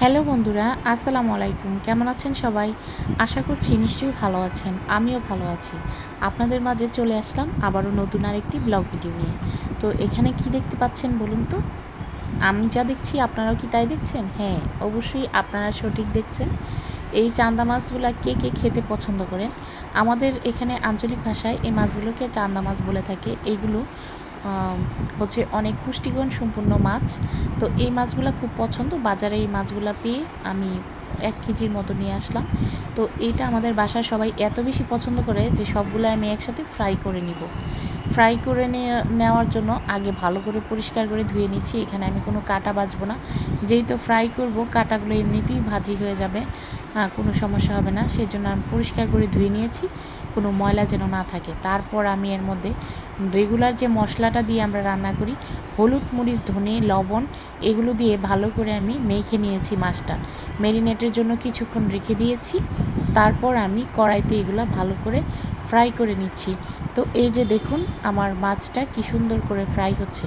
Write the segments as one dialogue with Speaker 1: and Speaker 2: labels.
Speaker 1: Hello বন্ধুরা আসসালামু আলাইকুম। কেমন আছেন সবাই? আশা করছি নিশ্চয়ই ভালো আছেন। আমিও ভালো আছি। আপনাদের মাঝে চলে আসলাম আবারও নতুন আরেকটি ব্লগ ভিডিও নিয়ে। তো এখানে কি দেখতে পাচ্ছেন বলুন তো? আমি যা দেখছি আপনারাও কি তাই দেখছেন? হ্যাঁ অবশ্যই আপনারা সঠিক দেখছেন। এই চান্দা মাছগুলো কে কে খেতে পছন্দ করেন? আমাদের এখানে আঞ্চলিক ভাষায় এই মাছগুলোকে চান্দা মাছ বলে থাকে। এইগুলো আম, হচ্ছে অনেক পুষ্টিগুণ সম্পূর্ণ মাছ। তো এই মাছগুলো খুব পছন্দ। বাজারে এই মাছগুলো পেয়ে আমি এক কেজির মতো নিয়ে আসলাম। তো এইটা আমাদের বাসার সবাই এত বেশি পছন্দ করে যে সবগুলো আমি একসাথে ফ্রাই করে নিব। ফ্রাই করে নেওয়ার জন্য আগে ভালো করে পরিষ্কার করে ধুয়ে নিচ্ছি। এখানে আমি কোনো কাটা বাছবো না। যেহেতু ফ্রাই করব, কাটাগুলো এমনিতেই ভাজি হয়ে যাবে। কোনো সমস্যা হবে না। সেই জন্য আমি পরিষ্কার করে ধুয়ে নিয়েছি, কোনো ময়লা যেন না থাকে। তারপর আমি এর মধ্যে রেগুলার যে মশলাটা দিয়ে আমরা রান্না করি, হলুদ মরিচ, ধনে, লবণ, এগুলো দিয়ে ভালো করে আমি মেখে নিয়েছি মাছটা। ম্যারিনেটের জন্য কিছুক্ষণ রেখে দিয়েছি। তারপর আমি কড়াইতে এগুলো ভালো করে ফ্রাই করে নিচ্ছি। তো এই যে দেখুন, আমার মাছটা কি সুন্দর করে ফ্রাই হচ্ছে।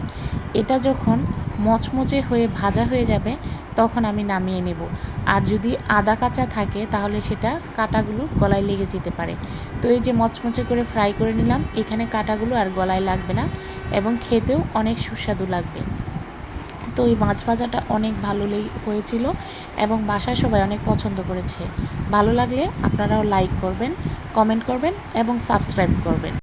Speaker 1: এটা যখন মচমচে হয়ে ভাজা হয়ে যাবে, তখন আমি নামিয়ে নেব। আর যদি আদা কাঁচা থাকে, তাহলে সেটা কাঁটাগুলো গলায় লেগে যেতে পারে। তো এই যে মচমচে করে ফ্রাই করে নিলাম, এখানে কাঁটাগুলো আর গলায় লাগবে না এবং খেতেও অনেক সুস্বাদু লাগবে। তো ওই মাছ ভাজাটা অনেক ভালো হয়েছিল এবং বাসায় সবাই অনেক পছন্দ করেছে। ভালো লাগলে আপনারাও লাইক করবেন কমেন্ট করবেন এবং সাবস্ক্রাইব করবেন।